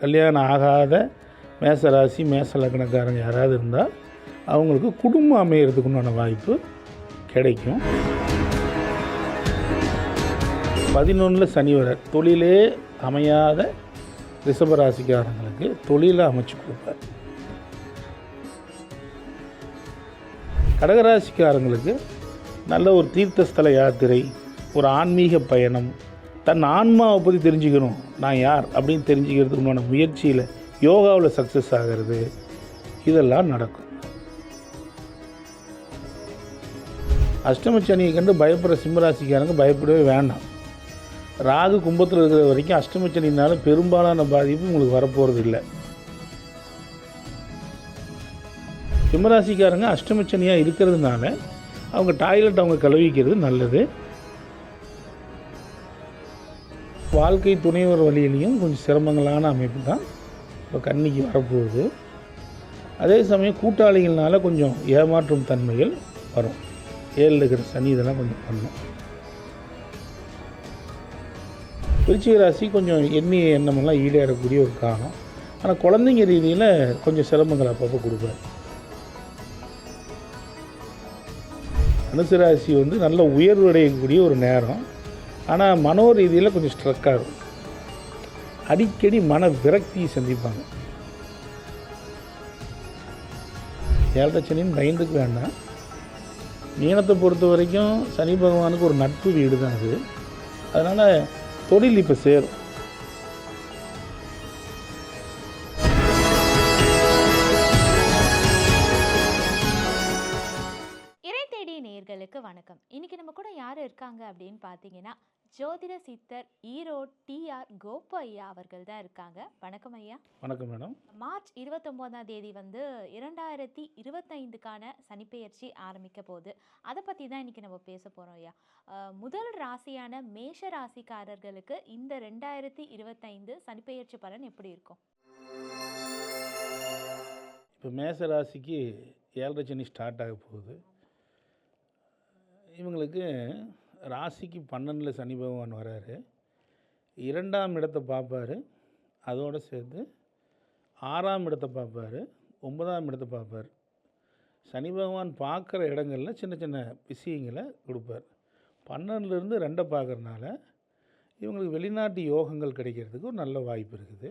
கல்யாணம் ஆகாத மேச ராசி மேச லக்னக்காரங்க யாராவது இருந்தால் அவங்களுக்கு குடும்பம் அமையறதுக்கு உண்டான வாய்ப்பு கிடைக்கும். பதினொன்றில் சனி வர தொழிலே அமையாத ரிஷபராசிக்காரங்களுக்கு தொழிலை அமைச்சு கொடுப்பார். கடகராசிக்காரங்களுக்கு நல்ல ஒரு தீர்த்தஸ்தல யாத்திரை ஒரு ஆன்மீக பயணம் தன் ஆன்மாவை பற்றி தெரிஞ்சுக்கணும். நான் யார் அப்படின்னு தெரிஞ்சுக்கிறதுக்கு உண்டான முயற்சியில் யோகாவில் சக்ஸஸ் ஆகிறது. இதெல்லாம் நடக்கும். அஷ்டமச்சனியை கண்டு பயப்படுற சிம்மராசிக்காரங்க பயப்படவே வேண்டாம். ராகு கும்பத்தில் இருக்கிற வரைக்கும் அஷ்டமச்சனினால பெரும்பாலான பாதிப்பு உங்களுக்கு வரப்போகிறது இல்லை சிம்மராசிக்காரங்க அஷ்டமச்சனியாக இருக்கிறதுனால அவங்க டாய்லெட் அவங்க கழுவிக்கிறது நல்லது. வாழ்க்கை துணைவர் வழியிலையும் கொஞ்சம் சிரமங்களான அமைப்பு தான். இப்போ கன்னிக்கு வரப்போகுது. அதே சமயம் கூட்டாளிகள்னால கொஞ்சம் ஏமாற்றும் தன்மைகள் வரும். ஏழில் இருக்கிற சனி இதெல்லாம் கொஞ்சம் பண்ணும். விருச்சிக ராசி கொஞ்சம் எண்ணி எண்ணமெல்லாம் ஈடேறக்கூடிய ஒரு காலம். ஆனால் குழந்தைங்க ரீதியில் கொஞ்சம் சிரமங்கள் அப்பப்போ கொடுப்பாரு. அனுசராசி வந்து நல்ல உயர்வு அடையக்கூடிய ஒரு நேரம். ஆனால் மனோ ரீதியில் கொஞ்சம் ஸ்ட்ரக் ஆகும் அடிக்கடி மன விரக்தியை சந்திப்பாங்க. ஏழரை சனின்னு பயந்துக்க வேண்டாம். மீனத்தை பொறுத்த வரைக்கும் சனி பகவானுக்கு ஒரு நட்பு வீடு தான் அது. அதனால் தொழில் இப்போ சேரும். இறை தேடி நேர்களுக்கு வணக்கம். இன்னைக்கு நம்ம கூட யார் இருக்காங்க அப்படின்னு பார்த்தீங்கன்னா ஜோதிட சித்தர் ஈரோடு டிஆர் கோபு ஐயா அவர்கள் தான் இருக்காங்க. வணக்கம் ஐயா. வணக்கம் மேடம். மார்ச் இருபத்தொம்போதாம் தேதி வந்து இரண்டாயிரத்தி இருபத்தைந்துக்கான சனிப்பெயர்ச்சி ஆரம்பிக்க போகுது. அதை பற்றி தான் இன்னைக்கு நம்ம பேச போகிறோம் ஐயா. முதல் ராசியான மேஷ ராசிக்காரர்களுக்கு இந்த ரெண்டாயிரத்தி இருபத்தைந்து சனிப்பெயர்ச்சி பலன் எப்படி இருக்கும்? இப்போ மேச ராசிக்கு ஏழரை சனி ஸ்டார்ட் ஆக போகுது. இவங்களுக்கு ராசிக்கு பன்னெண்டில் சனி பகவான் வராரு. இரண்டாம் இடத்தை பார்ப்பாரு. அதோடு சேர்த்து ஆறாம் இடத்தை பார்ப்பாரு. ஒன்பதாம் இடத்தை பார்ப்பார். சனி பகவான் பார்க்குற இடங்களில் சின்ன சின்ன விஷயங்களை கொடுப்பார். பன்னெண்டுலேருந்து ரெண்டை பார்க்குறனால இவங்களுக்கு வெளிநாட்டு யோகங்கள் கிடைக்கிறதுக்கு ஒரு நல்ல வாய்ப்பு இருக்குது.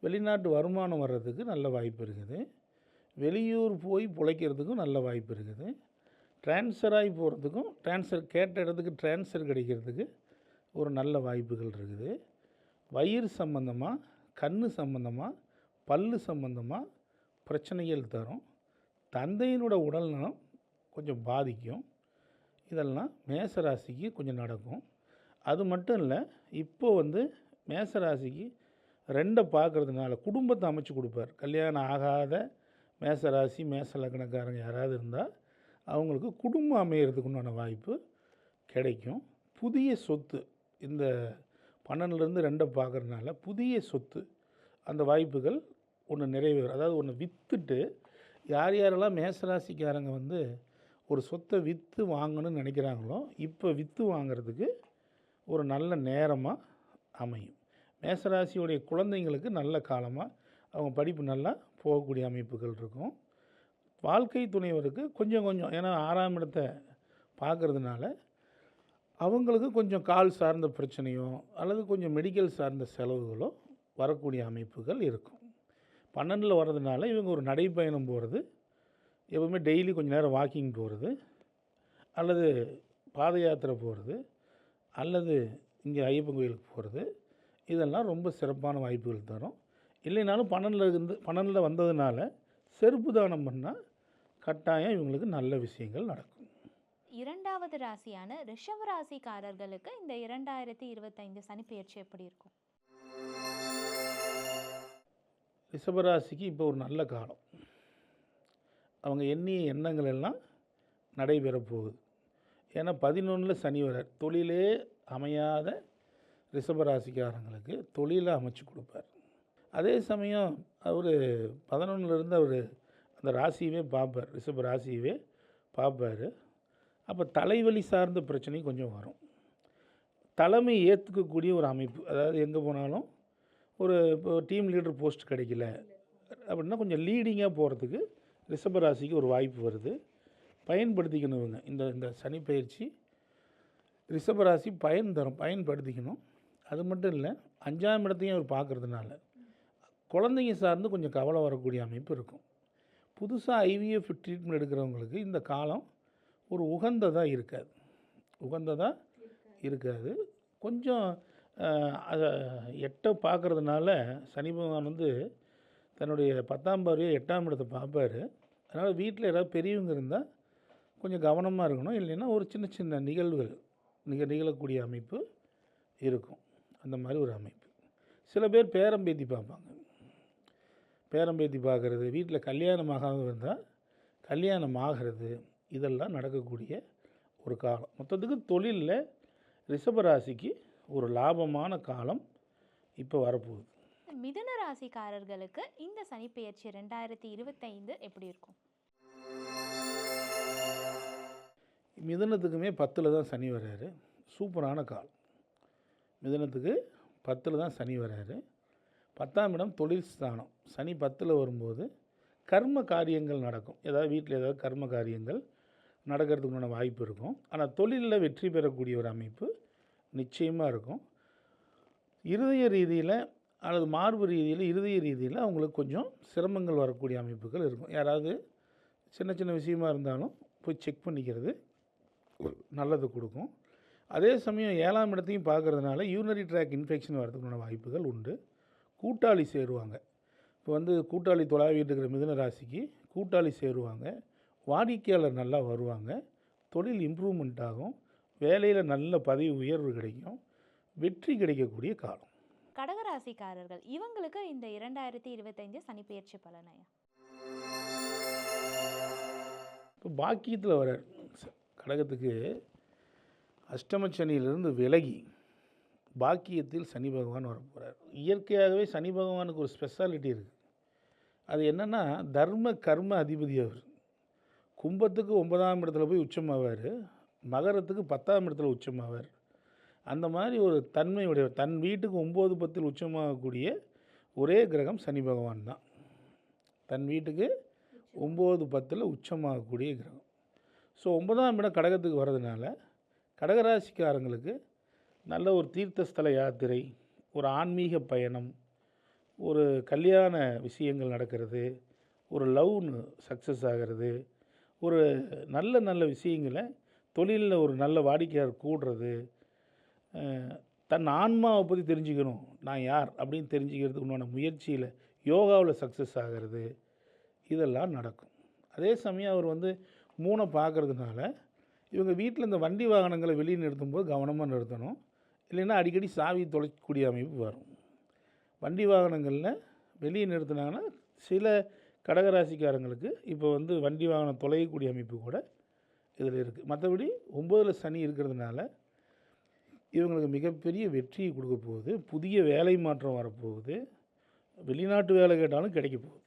வெளிநாட்டு வருமானம் வர்றதுக்கு நல்ல வாய்ப்பு இருக்குது. வெளியூர் போய் பிழைக்கிறதுக்கும் நல்ல வாய்ப்பு இருக்குது. ட்ரான்ஸ்ஃபர் ஆகி போகிறதுக்கும் ட்ரான்ஸ்ஃபர் கேட்ட இடத்துக்கு ட்ரான்ஸ்ஃபர் கிடைக்கிறதுக்கு ஒரு நல்ல வாய்ப்புகள் இருக்குது. வயிறு சம்பந்தமாக கண் சம்பந்தமாக பல்லு சம்பந்தமாக பிரச்சனைகள் தரும். தந்தையினோட உடல்நலம் கொஞ்சம் பாதிக்கும். இதெல்லாம் மேசராசிக்கு கொஞ்சம் நடக்கும். அது மட்டும் இல்லை இப்போ வந்து மேசராசிக்கு ரெண்டை பார்க்கறதுனால குடும்பத்தை அமைச்சு கொடுப்பார். கல்யாணம் ஆகாத மேசராசி மேச லக்னக்காரங்க யாராவது இருந்தால் அவங்களுக்கு குடும்பம் அமையிறதுக்கு உண்டான வாய்ப்பு கிடைக்கும். புதிய சொத்து இந்த பன்னெண்டுலேருந்து ரெண்டை பார்க்குறதுனால புதிய சொத்து அந்த வாய்ப்புகள் ஒன்று நிறைவேறும். அதாவது ஒன்று விற்றுட்டு யார் யாரெல்லாம் மேசராசிக்காரங்க வந்து ஒரு சொத்தை விற்று வாங்கணும்னு நினைக்கிறாங்களோ இப்போ விற்று வாங்கிறதுக்கு ஒரு நல்ல நேரமாக அமையும். மேசராசியுடைய குழந்தைங்களுக்கு நல்ல காலமாக அவங்க படிப்பு நல்லா போகக்கூடிய அமைப்புகள் இருக்கும். வாழ்க்கை துணைவருக்கு கொஞ்சம் கொஞ்சம். ஏன்னா ஆறாம் இடத்தை பார்க்குறதுனால அவங்களுக்கு கொஞ்சம் கால் சார்ந்த பிரச்சனையோ அல்லது கொஞ்சம் மெடிக்கல் சார்ந்த செலவுகளோ வரக்கூடிய அமைப்புகள் இருக்கும். பன்னெண்டில் வர்றதுனால இவங்க ஒரு நடைப்பயணம் போகிறது எப்பவுமே டெய்லி கொஞ்சம் நேரம் வாக்கிங் போகிறது அல்லது பாத யாத்திரை போகிறது அல்லது இங்கே ஐயப்பன் கோயிலுக்கு போகிறது இதெல்லாம் ரொம்ப சிறப்பான வாய்ப்புகள் தரும். இல்லைனாலும் பன்னெண்டில் இருந்து பன்னெண்டில் வந்ததுனால செருப்பு தானம் பண்ணால் கட்டாயம் இவங்களுக்கு நல்ல விஷயங்கள் நடக்கும். இரண்டாவது ராசியான ரிஷப ராசிக்காரர்களுக்கு இந்த இரண்டாயிரத்தி இருபத்தைந்து சனிப்பெயர்ச்சி எப்படி இருக்கும்? ரிஷபராசிக்கு இப்போ ஒரு நல்ல காலம். அவங்க எண்ணிய எண்ணங்கள் எல்லாம் நடைபெறப் போகுது. ஏன்னா பதினொன்றில் சனி வரார். தொழிலே அமையாத ரிஷபராசிக்காரங்களுக்கு தொழிலை அமைச்சு கொடுப்பார். அதே சமயம் அவர் பதினொன்றுலேருந்து அவர் அந்த ராசியவே பார்ப்பார் ரிஷப ராசியவே பார்ப்பார் அப்போ தலைவலி சார்ந்த பிரச்சனையும் கொஞ்சம் வரும். தலைமை ஏற்றுக்கக்கூடிய ஒரு அமைப்பு அதாவது எங்கே போனாலும் ஒரு இப்போ டீம் லீடர் போஸ்ட் கிடைக்கல அப்படின்னா கொஞ்சம் லீடிங்காக போகிறதுக்கு ரிஷபராசிக்கு ஒரு வாய்ப்பு வருது. பயன்படுத்திக்கணும் இவங்க இந்த இந்த சனி பயிற்சி ரிஷபராசி பயன் தரும் பயன்படுத்திக்கணும். அது மட்டும் இல்லை அஞ்சாம் இடத்தையும் அவர் பார்க்கறதுனால குழந்தைங்க சார்ந்து கொஞ்சம் கவலை வரக்கூடிய அமைப்பு இருக்கும். புதுசாக ஐவிஎஃப் ட்ரீட்மெண்ட் எடுக்கிறவங்களுக்கு இந்த காலம் ஒரு உகந்ததாக இருக்காது. உகந்ததாக இருக்காது. கொஞ்சம் அதை எட்ட பார்க்கறதுனால சனி பகவான் வந்து தன்னுடைய பத்தாம் பார்வையை எட்டாம் இடத்தை பார்ப்பாரு அதனால் வீட்டில் ஏதாவது பெரியவங்க இருந்தால் கொஞ்சம் கவனமாக இருக்கணும். இல்லைன்னா ஒரு சின்ன சின்ன நிகழ்வுகள் நிக நிகழக்கூடிய அமைப்பு இருக்கும். அந்த மாதிரி ஒரு அமைப்பு. சில பேர் பேரம்பேத்தி பார்ப்பாங்க பேரம்பேத்தி பார்க்குறது வீட்டில் கல்யாணம் ஆகாமல் இருந்தால் கல்யாணம் ஆகிறது இதெல்லாம் நடக்கக்கூடிய ஒரு காலம். மொத்தத்துக்கு தொழிலில் ரிஷபராசிக்கு ஒரு லாபமான காலம் இப்போ வரப்போகுது. மிதுன ராசிக்காரர்களுக்கு இந்த சனிப்பெயர்ச்சி ரெண்டாயிரத்தி இருபத்தைந்து எப்படி இருக்கும்? மிதுனத்துக்குமே பத்தில் தான் சனி வர்றாரு சூப்பரான கால் மிதுனத்துக்கு பத்தில் தான் சனி வர்றாரு பத்தாம் இடம் தொழில் ஸ்தானம். சனி பத்தில் வரும்போது கர்ம காரியங்கள் நடக்கும். ஏதாவது வீட்டில் ஏதாவது கர்ம காரியங்கள் நடக்கிறதுக்குண்டான வாய்ப்பு இருக்கும். ஆனால் தொழிலில் வெற்றி பெறக்கூடிய ஒரு அமைப்பு நிச்சயமாக இருக்கும். இருதய ரீதியில் அல்லது மார்பு ரீதியில் இருதய ரீதியில் அவங்களுக்கு கொஞ்சம் சிரமங்கள் வரக்கூடிய அமைப்புகள் இருக்கும். யாராவது சின்ன சின்ன விஷயமா இருந்தாலும் போய் செக் பண்ணிக்கிறது நல்லது கொடுக்கும். அதே சமயம் ஏழாம் இடத்தையும் பார்க்கறதுனால யூனரி ட்ராக் இன்ஃபெக்ஷன் வரதுக்குண்டான வாய்ப்புகள் உண்டு. கூட்டாளி சேருவாங்க. இப்போ வந்து கூட்டாளி தொலாவிட்டு இருக்கிற மிதுன ராசிக்கு கூட்டாளி சேருவாங்க. வாடிக்கையாளர் நல்லா வருவாங்க. தொழில் இம்ப்ரூவ்மெண்ட் ஆகும். வேலையில் நல்ல பதவி உயர்வு கிடைக்கும். வெற்றி கிடைக்கக்கூடிய காலம். கடகராசிக்காரர்கள் இவங்களுக்கு இந்த இரண்டாயிரத்தி இருபத்தைந்து சனிப்பெயர்ச்சி பலனையா இப்போ பாக்கியத்தில் வரார் ச- கடகத்துக்கு அஷ்டமச்சனியிலிருந்து விலகி பாக்கியத்தில் சனி பகவான் வரப்போகிறார் இயற்கையாகவே சனி பகவானுக்கு ஒரு ஸ்பெஷாலிட்டி இருக்குது அது என்னென்னா தர்ம கர்ம அதிபதி அவர். கும்பத்துக்கு ஒன்பதாம் இடத்துல போய் உச்சமாவார். மகரத்துக்கு பத்தாம் இடத்துல உச்சமாவார். அந்த மாதிரி ஒரு தன்மையுடைய தன் வீட்டுக்கு ஒம்பது பத்தில் உச்சமாகக்கூடிய ஒரே கிரகம் சனி பகவான் தான். தன் வீட்டுக்கு ஒம்பது பத்தில் உச்சமாகக்கூடிய கிரகம். ஸோ ஒன்பதாம் இடம் கடகத்துக்கு வர்றதுனால கடகராசிக்காரங்களுக்கு நல்ல ஒரு தீர்த்தஸ்தல யாத்திரை ஒரு ஆன்மீக பயணம் ஒரு கல்யாண விஷயங்கள் நடக்கிறது ஒரு லவ்னு சக்ஸஸ் ஆகிறது ஒரு நல்ல நல்ல விஷயங்களை தொழிலில் ஒரு நல்ல வாடிக்கையாளர் கூடுறது தன் ஆன்மாவை பற்றி தெரிஞ்சுக்கணும் நான் யார் அப்படின்னு தெரிஞ்சுக்கிறதுக்கு உண்டான முயற்சியில் யோகாவில் சக்ஸஸ் ஆகிறது இதெல்லாம் நடக்கும். அதே சமயம் அவர் வந்து மூணை பார்க்கறதுனால இவங்க வீட்டில் இந்த வண்டி வாகனங்களை வெளியே நிறுத்தும்போது கவனமாக நிறுத்தணும். இல்லைன்னா அடிக்கடி சாவி தொலைக்கக்கூடிய அமைப்பு வரும். வண்டி வாகனங்களில் வெளியே நிறுத்தினாங்கன்னா சில கடகராசிக்காரங்களுக்கு இப்போ வந்து வண்டி வாகனம் தொலையக்கூடிய அமைப்பு கூட இதில் இருக்குது மற்றபடி ஒம்போதில் சனி இருக்கிறதுனால இவங்களுக்கு மிகப்பெரிய வெற்றியை கொடுக்க போகுது. புதிய வேலை மாற்றம் வரப்போகுது. வெளிநாட்டு வேலை கேட்டாலும் கிடைக்க போகுது.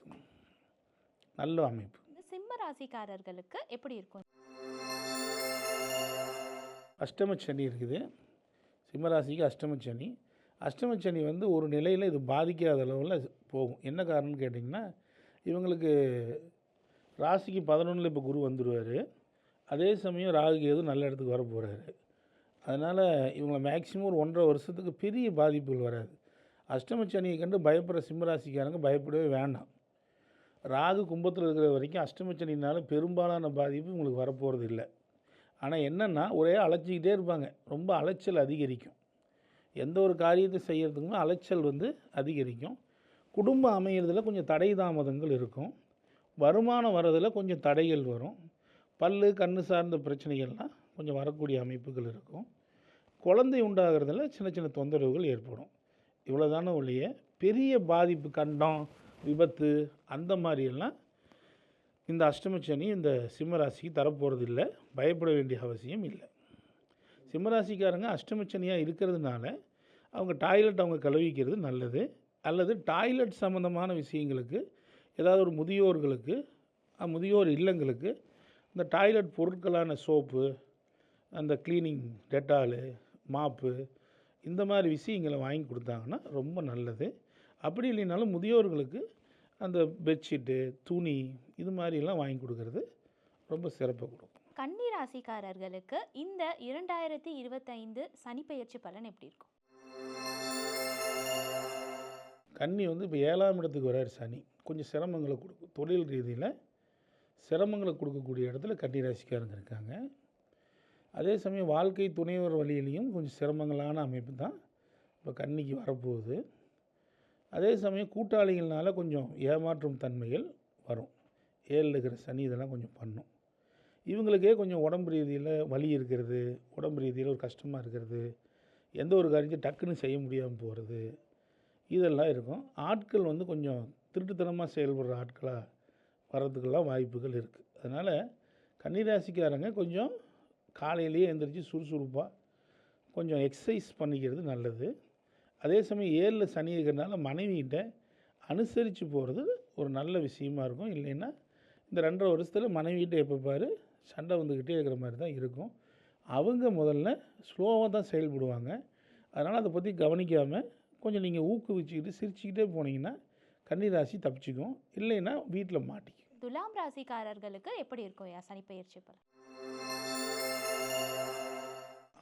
நல்ல அமைப்பு. சிம்ம ராசிக்காரர்களுக்கு எப்படி இருக்கும்? அஷ்டம சனி இருக்குது. சிம்மராசிக்கு அஷ்டம சனி. சனி வந்து ஒரு நிலையில் இது பாதிக்காத அளவில் போகும். என்ன காரணம்னு கேட்டிங்கன்னா இவங்களுக்கு ராசிக்கு பதினொன்றில் இப்போ குரு வந்துடுவார் அதே சமயம் ராகு கேது நல்ல இடத்துக்கு வர போகிறாரு அதனால் இவங்களை மேக்சிமம் ஒரு ஒன்றரை வருஷத்துக்கு பெரிய பாதிப்புகள் வராது. அஷ்டமி சனியை கண்டு பயப்படுற சிம்மராசிக்காரங்க பயப்படவே வேண்டாம். ராகு கும்பத்தில் இருக்கிற வரைக்கும் அஷ்டமச்சனினால பெரும்பாலான பாதிப்பு உங்களுக்கு வரப்போகிறது இல்லை. ஆனால் என்னென்னா ஒரே அலைச்சிக்கிட்டே இருப்பாங்க. ரொம்ப அலைச்சல் அதிகரிக்கும். எந்த ஒரு காரியத்தை செய்கிறதுக்குமே அலைச்சல் வந்து அதிகரிக்கும். குடும்பம் அமையிறதுல கொஞ்சம் தடை தாமதங்கள் இருக்கும். வருமானம் வர்றதில் கொஞ்சம் தடைகள் வரும். பல்லு கண்ணு சார்ந்த பிரச்சனைகள்லாம் கொஞ்சம் வரக்கூடிய அமைப்புகள் இருக்கும். குழந்தை உண்டாகிறதுல சின்ன சின்ன தொந்தரவுகள் ஏற்படும். இவ்வளோதான ஒழிய பெரிய பாதிப்பு கண்டம் விபத்து அந்த மாதிரியெல்லாம் இந்த அஷ்டமச்சனி இந்த சிம்மராசிக்கு தரப்போகிறது இல்லை பயப்பட வேண்டிய அவசியம் இல்லை. சிம்மராசிக்காரங்க அஷ்டமச்சனியாக இருக்கிறதுனால அவங்க டாய்லெட் அவங்க கழுவிக்கிறது நல்லது. அல்லது டாய்லெட் சம்மந்தமான விஷயங்களுக்கு ஏதாவது ஒரு முதியோர்களுக்கு முதியோர் இல்லங்களுக்கு இந்த டாய்லெட் பொருட்களான சோப்பு அந்த க்ளீனிங் டெட்டாலு மாப்பு இந்த மாதிரி விஷயங்களை வாங்கி கொடுத்தாங்கன்னா ரொம்ப நல்லது. அப்படி இல்லைனாலும் முதியோர்களுக்கு அந்த பெட்ஷீட்டு துணி இது மாதிரிலாம் வாங்கி கொடுக்கறது ரொம்ப சிறப்பை கொடுக்கும். கன்னி ராசிக்காரர்களுக்கு இந்த இரண்டாயிரத்தி இருபத்தைந்து சனிப்பெயர்ச்சி பலன் எப்படி இருக்கும்? கன்னி வந்து இப்போ ஏழாம் இடத்துக்கு வராரு சனி. கொஞ்சம் சிரமங்களை கொடுக்கும். தொழில் ரீதியில் சிரமங்களை கொடுக்கக்கூடிய இடத்துல கன்னி ராசிக்காரங்க இருக்காங்க. அதே சமயம் வாழ்க்கை துணைவர் வழியிலையும் கொஞ்சம் சிரமங்களான அமைப்பு தான் இப்போ கன்னிக்கு வரப்போகுது. அதே சமயம் கூட்டாளிகள்னால கொஞ்சம் ஏமாற்றும் தன்மைகள் வரும். ஏழில் இருக்கிற சனி இதெல்லாம் கொஞ்சம் பண்ணும். இவங்களுக்கே கொஞ்சம் உடம்பு ரீதியில் வலி இருக்கிறது உடம்பு ரீதியில் ஒரு கஷ்டமாக இருக்கிறது எந்த ஒரு காரியத்தையும் டக்குன்னு செய்ய முடியாமல் போகிறது இதெல்லாம் இருக்கும். ஆட்கள் வந்து கொஞ்சம் திருட்டுத்தனமாக செயல்படுற ஆட்களாக வர்றதுக்கெல்லாம் வாய்ப்புகள் இருக்குது அதனால் கன்னிராசிக்காரங்க கொஞ்சம் காலையிலேயே எழுந்திரிச்சு சுறுசுறுப்பாக கொஞ்சம் எக்ஸசைஸ் பண்ணிக்கிறது நல்லது. அதே சமயம் ஏழில் சனி இருக்கிறனால மனைவிகிட்ட அனுசரித்து போகிறது ஒரு நல்ல விஷயமா இருக்கும். இல்லைன்னா இந்த ரெண்டரை வருஷத்தில் மனைவிகிட்ட எப்போ பாரு சண்டை வந்துக்கிட்டே இருக்கிற மாதிரி தான் இருக்கும். அவங்க முதல்ல ஸ்லோவாக தான் செயல்படுவாங்க. அதனால் அதை பற்றி கவனிக்காமல் கொஞ்சம் நீங்கள் ஊக்குவிச்சுக்கிட்டு சிரிச்சுக்கிட்டே போனீங்கன்னா கன்னிராசி தப்பிச்சுக்கும். இல்லைன்னா வீட்டில் மாட்டிக்கும். துலாம் ராசிக்காரர்களுக்கு எப்படி இருக்கும் யா? சனிப்பெயர்ச்சி பலன்?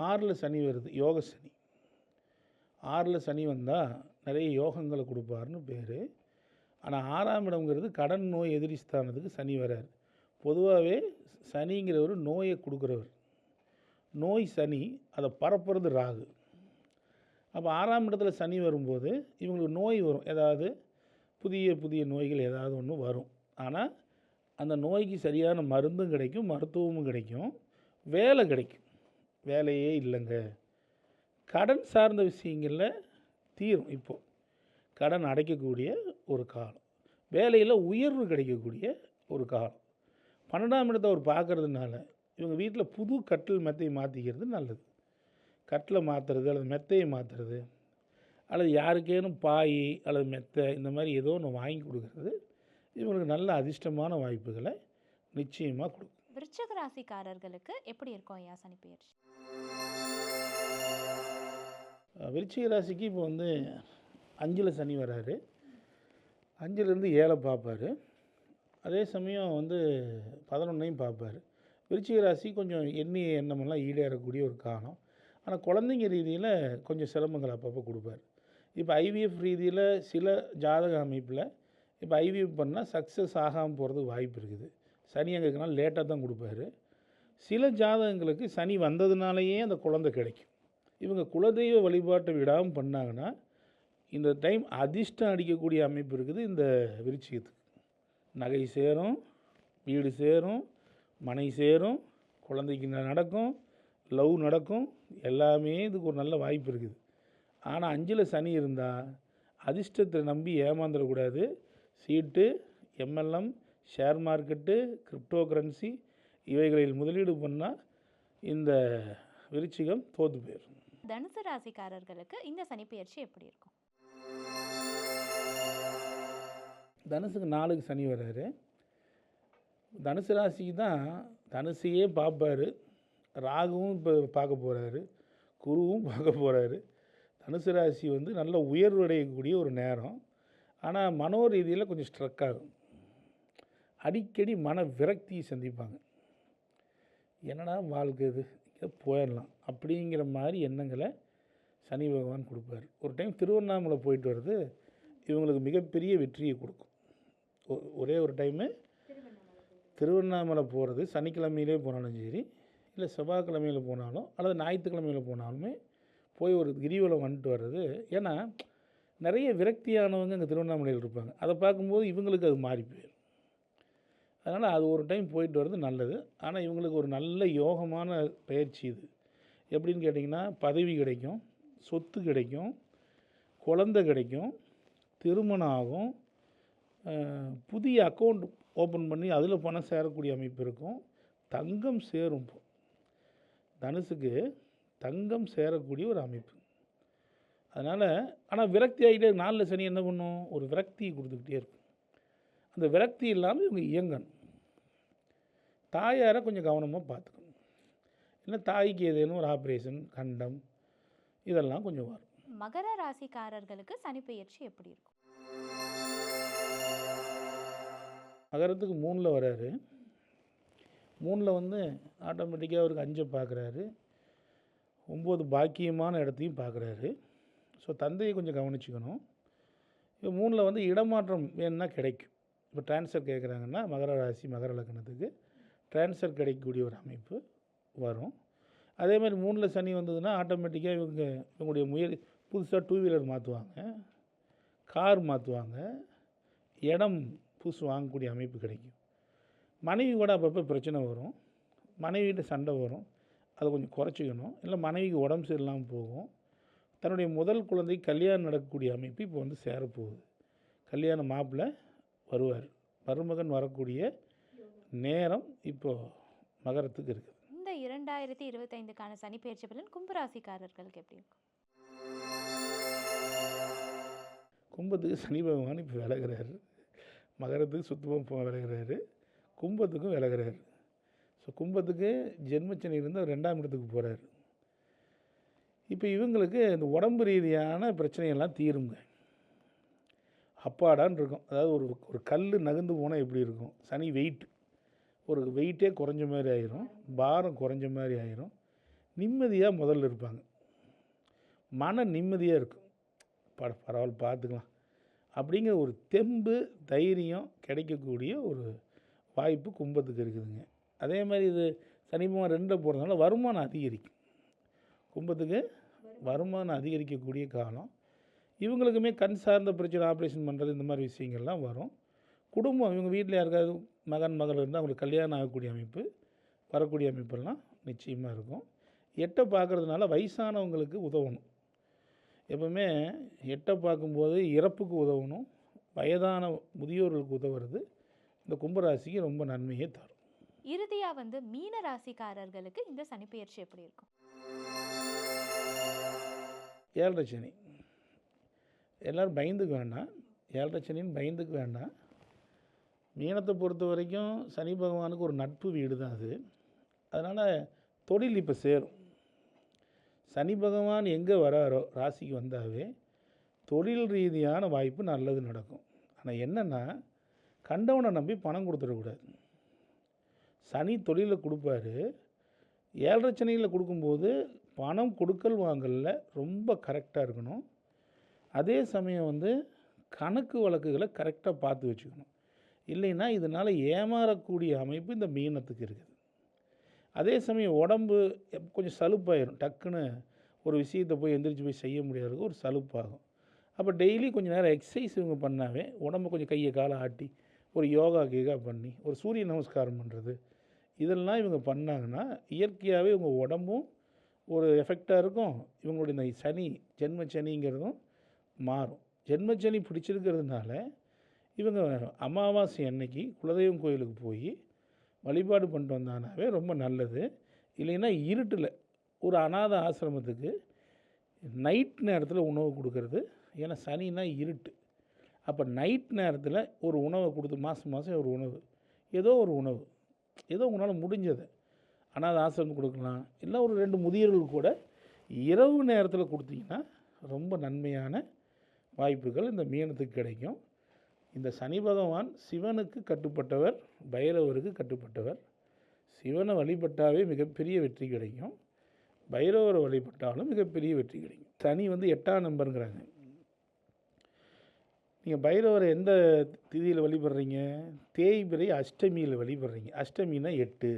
ஆறில் சனி வருது யோக சனி ஆறில் சனி வந்தால் நிறைய யோகங்களை கொடுப்பாருன்னு பேர். ஆனால் ஆறாம் இடம்ங்கிறது கடன் நோய் எதிரி ஸ்தானத்துக்கு சனி வரார். பொதுவாகவே சனிங்கிறவர் நோயை கொடுக்குறவர். நோய் சனி அதை பரப்புறது ராகு. அப்போ ஆறாம் இடத்துல சனி வரும்போது இவங்களுக்கு நோய் வரும். ஏதாவது புதிய புதிய நோய்கள் ஏதாவது ஒன்று வரும். ஆனால் அந்த நோய்க்கு சரியான மருந்தும் கிடைக்கும் மருத்துவமும் கிடைக்கும் வேலை கிடைக்கும். வேலையே இல்லைங்க. கடன் சார்ந்த விஷயங்களில் தீரும் இப்போது கடன் அடைக்கக்கூடிய ஒரு காலம். வேலையில் உயர்வு கிடைக்கக்கூடிய ஒரு காலம். பன்னெண்டாம் இடத்தை அவர் பார்க்கறதுனால இவங்க வீட்டில் புது கட்டில் மெத்தையை மாற்றிக்கிறது நல்லது. கட்டிலை மாற்றுறது அல்லது மெத்தையை மாற்றுறது அல்லது யாருக்கேனும் பாய் அல்லது மெத்தை இந்த மாதிரி ஏதோ ஒன்று வாங்கி கொடுக்கறது இவங்களுக்கு நல்ல அதிர்ஷ்டமான வாய்ப்புகளை நிச்சயமாக கொடுக்கும். விருச்சக ராசிக்காரர்களுக்கு எப்படி இருக்கும் ஐயா சனிப்பெயர்ச்சி அஹ் விருச்சிக ராசிக்கு இப்போ வந்து அஞ்சில் சனி வராரு. அஞ்சுலேருந்து ஏழை பார்ப்பாரு. அதே சமயம் வந்து பதினொன்னையும் பார்ப்பாரு. விருச்சிக ராசி கொஞ்சம் எண்ணி எண்ணமெல்லாம் ஈடேறக்கூடிய ஒரு காலம். ஆனால் குழந்தைங்க ரீதியில் கொஞ்சம் சிரமங்கள் அப்பப்போ கொடுப்பார். இப்போ ஐவிஎஃப் ரீதியில் சில ஜாதக அமைப்பில் இப்போ ஐவிஎஃப் பண்ணால் சக்ஸஸ் ஆகாமல் போகிறதுக்கு வாய்ப்பு இருக்குது. சனி அங்கே இருக்கனால லேட்டாக தான் கொடுப்பாரு. சில ஜாதகங்களுக்கு சனி வந்ததுனாலேயே அந்த குழந்தை கிடைக்கும். இவங்க குலதெய்வ வழிபாட்டை விடாமல் பண்ணாங்கன்னா இந்த டைம் அதிர்ஷ்டம் அடிக்கக்கூடிய அமைப்பு இருக்குது இந்த விருச்சிகத்துக்கு. நகை சேரும் வீடு சேரும் மனை சேரும் குழந்தைக்கு நடக்கும் லவ் நடக்கும் எல்லாமே இதுக்கு ஒரு நல்ல வாய்ப்பு இருக்குது. ஆனால் அஞ்சில் சனி இருந்தால் அதிர்ஷ்டத்தை நம்பி ஏமாந்துடக்கூடாது. சீட்டு MLM share market crypto currency இவைகளில் முதலீடு பண்ணால் இந்த விருச்சிகம் தோற்று போயிடும் தனுசு ராசிக்காரர்களுக்கு இந்த சனிப்பெயர்ச்சி எப்படி இருக்கும்? தனுசுக்கு நாலுக்கு சனி வர்றாரு தனுசு ராசிக்கு தான் தனுசையே பார்ப்பார். ராகுவும் இப்போ பார்க்க போகிறாரு குருவும் பார்க்க போகிறாரு தனுசு ராசி வந்து நல்ல உயர்வடையக்கூடிய ஒரு நேரம். ஆனால் மனோ ரீதியில் கொஞ்சம் ஸ்ட்ரக் ஆகும். அடிக்கடி மன விரக்தியை சந்திப்பாங்க. என்னடா வாழ்க்கை இது? போயிடலாம். அப்படிங்கிற மாதிரி எண்ணங்களை சனி பகவான் கொடுப்பார். ஒரு டைம் திருவண்ணாமலை போயிட்டு வர்றது இவங்களுக்கு மிகப்பெரிய வெற்றியை கொடுக்கும். ஒ- ஒரே ஒரு டைமு திருவண்ணாமலை போகிறது சனிக்கிழமையிலே போனாலும் சரி இல்லை செவ்வாய்க்கிழமையில் போனாலும் அல்லது ஞாயிற்றுக்கிழமையில் போனாலுமே போய் ஒரு கிரிவலம் வந்துட்டு வர்றது. ஏன்னா நிறைய விரக்தியானவங்க அங்கே திருவண்ணாமலையில் இருப்பாங்க. அதை பார்க்கும்போது இவங்களுக்கு அது மாறி போயிடும். அதனால் அது ஒரு டைம் போயிட்டு வர்றது நல்லது. ஆனால் இவங்களுக்கு ஒரு நல்ல யோகமான பயிற்சி இது. எப்படின்னு கேட்டிங்கன்னா பதவி கிடைக்கும். சொத்து கிடைக்கும் குழந்தை கிடைக்கும் திருமணம் ஆகும் புதிய அக்கௌண்ட் ஓப்பன் பண்ணி அதில் பணம் சேரக்கூடிய அமைப்பு இருக்கும். தங்கம் சேரும் இப்போ தனுசுக்கு தங்கம் சேரக்கூடிய ஒரு அமைப்பு. அதனால் ஆனால் விரக்தி ஆகிட்டே நாளில் சனி என்ன பண்ணும்? ஒரு விரக்தியை கொடுத்துக்கிட்டே இருக்கும். அந்த விரக்தி இல்லாமல் இவங்க இயங்கணும். தாயாரை கொஞ்சம் கவனமாக பார்த்துக்கணும். இல்லை தாய்க்கு ஏதேனும் ஒரு ஆப்ரேஷன் கண்டம் இதெல்லாம் கொஞ்சம் வரும். மகர ராசிக்காரர்களுக்கு சனிப்பெயர்ச்சி எப்படி இருக்கும்? மகரத்துக்கு மூணில் வராரு. மூணில் வந்து ஆட்டோமேட்டிக்காக அவருக்கு அஞ்சை பார்க்குறாரு ஒம்பது பாக்கியமான இடத்தையும் பார்க்குறாரு ஸோ தந்தையை கொஞ்சம் கவனிச்சுக்கணும். இப்போ மூணில் வந்து இடமாற்றம் வேணும்னா கிடைக்கும். இப்போ ட்ரான்ஸ்ஃபர் கேட்குறாங்கன்னா மகர ராசி மகர லக்னத்துக்கு ட்ரான்ஸ்ஃபர் கிடைக்கக்கூடிய ஒரு அமைப்பு வரும். அதே மாதிரி மூணில் சனி வந்ததுன்னா ஆட்டோமேட்டிக்காக இவங்க இவங்களுடைய முயல் புதுசாக டூ வீலர் மாற்றுவாங்க கார் மாற்றுவாங்க இடம் புதுசு வாங்கக்கூடிய அமைப்பு கிடைக்கும். மனைவி கூட அப்பப்போ பிரச்சனை வரும் மனைவிகிட்ட சண்டை வரும் அதை கொஞ்சம் குறைச்சிக்கணும். இல்லை மனைவிக்கு உடம்பு சரியில்லாமல் போகும். தன்னுடைய முதல் குழந்தை கல்யாணம் நடக்கக்கூடிய அமைப்பு இப்போ வந்து சேரப்போகுது. கல்யாணம் மாப்பிள்ளை வருவார். மருமகன் வரக்கூடிய நேரம் இப்போது மகரத்துக்கு இருக்குது இரண்டாயிரத்தி இருபத்தைந்துக்கான சனிப்பெயர்ச்சி பலன் கும்பராசிக்காரர்களுக்கு எப்படி இருக்கும்? கும்பத்துக்கு சனி பகவான் இப்போ விலகுறாரு. மகரத்துக்கு சுத்தமாக போ கும்பத்துக்கும் விலகிறாரு. ஸோ கும்பத்துக்கு ஜென்மச்சனியிலேருந்து அவர் ரெண்டாம் இடத்துக்கு போகிறாரு இப்போ இவங்களுக்கு இந்த உடம்பு ரீதியான பிரச்சனையெல்லாம் தீருங்க. அப்பாடான் இருக்கும். அதாவது ஒரு ஒரு கல் நகர்ந்து போனால் எப்படி இருக்கும்? சனி வெயிட் ஒரு வெயிட்டே குறைஞ்ச மாதிரி ஆயிரும் பாரம் குறைஞ்ச மாதிரி ஆயிரும். நிம்மதியாக முதல்ல இருப்பாங்க. மன நிம்மதியாக இருக்கும். பட பரவாயில்ல பார்த்துக்கலாம். அப்படிங்கிற ஒரு தெம்பு தைரியம் கிடைக்கக்கூடிய ஒரு வாய்ப்பு கும்பத்துக்கு இருக்குதுங்க. அதே மாதிரி இது சனிபகவான் ரெண்டில் போகிறதுனால வருமானம் அதிகரிக்கும். கும்பத்துக்கு வருமானம் அதிகரிக்கக்கூடிய காலம். இவங்களுக்குமே கண் சார்ந்த பிரச்சனை ஆப்ரேஷன் பண்ணுறது இந்த மாதிரி விஷயங்கள்லாம் வரும். குடும்பம் இவங்க வீட்டில் யாருக்காவது மகன் மகள் இருந்தால் அவங்களுக்கு கல்யாணம் ஆகக்கூடிய அமைப்பு வரக்கூடிய அமைப்பெல்லாம் நிச்சயமாக இருக்கும். எட்டை பார்க்குறதுனால வயசானவங்களுக்கு உதவணும். எப்பவுமே எட்டை பார்க்கும்போது இறப்புக்கு உதவணும். வயதான முதியோர்களுக்கு உதவுறது இந்த கும்பராசிக்கு ரொம்ப நன்மையை தரும். இறுதியா வந்து மீன ராசிக்காரர்களுக்கு இந்த சனிப்பெயர்ச்சி எப்படி இருக்கும்? ஏழரை சனி. எல்லோரும் பயந்துக்க வேண்டாம். ஏழரை சனின்னு பயந்துக்க வேண்டாம். மீனத்தை பொறுத்த வரைக்கும் சனி பகவானுக்கு ஒரு நட்பு வீடு தான் அது. அதனால் தொழில் இப்போ சேரும். சனி பகவான் எங்கே வராரோ ராசிக்கு வந்தாவே தொழில் ரீதியான வாய்ப்பு நல்லது நடக்கும். ஆனால் என்னென்னா கண்டவனை நம்பி பணம் கொடுத்துடக்கூடாது சனி தொழிலை கொடுப்பாரு. ஏழரை சனியில் கொடுக்கும்போது பணம் கொடுக்கல் வாங்கலில் ரொம்ப கரெக்டாக இருக்கணும். அதே சமயம் வந்து கணக்கு வழக்குகளை கரெக்டாக பார்த்து வச்சுக்கணும். இல்லைன்னா இதனால் ஏமாறக்கூடிய அமைப்பு இந்த மீனத்துக்கு இருக்குது. அதே சமயம் உடம்பு கொஞ்சம் சலுப்பாயிரும். டக்குன்னு ஒரு விஷயத்தை போய் எந்திரிச்சு போய் செய்ய முடியாததுக்கு ஒரு சலுப்பாகும். அப்போ டெய்லி கொஞ்சம் நேரம் எக்ஸசைஸ் இவங்க பண்ணாவே உடம்பு கொஞ்சம் கையை காலை ஆட்டி ஒரு யோகா கீகா பண்ணி ஒரு சூரிய நமஸ்காரம் பண்ணுறது இதெல்லாம் இவங்க பண்ணாங்கன்னா இயற்கையாகவே இவங்க உடம்பும் ஒரு எஃபெக்டாக இருக்கும். இவங்களுடைய இந்த சனி ஜென்ம சனிங்கிறதும் மாறும். ஜென்ம சனி பிடிச்சிருக்கிறதுனால இவங்க அமாவாசை அன்னைக்கு குலதெய்வம் கோயிலுக்கு போய் வழிபாடு பண்ணிட்டு வந்தானாவே ரொம்ப நல்லது. இல்லைன்னா இருட்டில் ஒரு அனாதை ஆசிரமத்துக்கு நைட் நேரத்தில் உணவு கொடுக்கறது. ஏன்னா சனினா இருட்டு. அப்போ நைட் நேரத்தில் ஒரு உணவை கொடுத்து மாதம் மாதம் ஒரு உணவு. ஏதோ ஒரு உணவு. ஏதோ உங்களால் முடிஞ்சது. அனாதை ஆசிரமம் கொடுக்கலாம். இல்லை ஒரு ரெண்டு முதியர்கள் கூட இரவு நேரத்தில் கொடுத்தீங்கன்னா ரொம்ப நன்மையான வாய்ப்புகள் இந்த மீனத்துக்கு கிடைக்கும். இந்த சனி பகவான் சிவனுக்கு கட்டுப்பட்டவர் பைரவருக்கு கட்டுப்பட்டவர். சிவனை வழிபட்டாவே மிகப்பெரிய வெற்றி கிடைக்கும். பைரவரை வழிபட்டாலும் மிகப்பெரிய வெற்றி கிடைக்கும். சனி வந்து எட்டாம் நம்பருங்கிறாங்க. நீங்கள் பைரவரை எந்த திதியில் வழிபடுறீங்க? தேய்பிரை அஷ்டமியில் வழிபடுறீங்க. அஷ்டமினா எட்டு.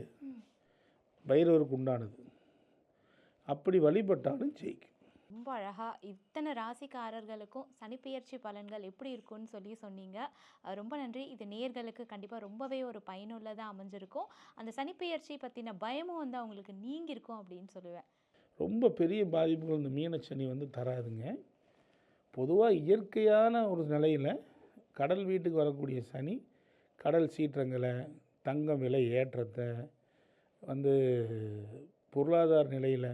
பைரவருக்கு உண்டானது. அப்படி வழிபட்டாலும் ஜெயிக்கும். ரொம்ப அழகாக இத்தனை ராசிக்காரர்களுக்கும் சனிப்பெயர்ச்சி பலன்கள் எப்படி இருக்கும்னு சொல்லி சொன்னீங்க. ரொம்ப நன்றி. இது நேர்களுக்கு கண்டிப்பாக ரொம்பவே ஒரு பயனுள்ளதாக அமைஞ்சிருக்கும். அந்த சனிப்பெயர்ச்சி பற்றின பயமும் வந்து அவங்களுக்கு நீங்கியிருக்கும் அப்படின்னு சொல்லுவேன். ரொம்ப பெரிய பாதிப்புகள் இந்த மீனச்சனி வந்து தராதுங்க. பொதுவாக இயற்கையான ஒரு நிலையில் கடல் வீட்டுக்கு வரக்கூடிய சனி கடல் சீற்றங்களை தங்கம் விலை ஏற்றத்தை வந்து பொருளாதார நிலையில்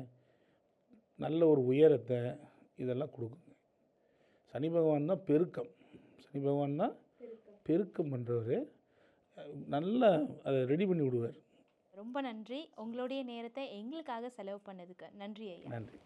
நல்ல ஒரு உயரத்தை இதெல்லாம் கொடுக்குங்க சனி பகவான் தான் பெருக்கம். சனி பகவான் தான் பெருக்கம் பண்ணுறவர் நல்லா அதை ரெடி பண்ணி விடுவார். ரொம்ப நன்றி. உங்களுடைய நேரத்தை எங்களுக்காக செலவு பண்ணதுக்கு. நன்றி ஐயா. நன்றி.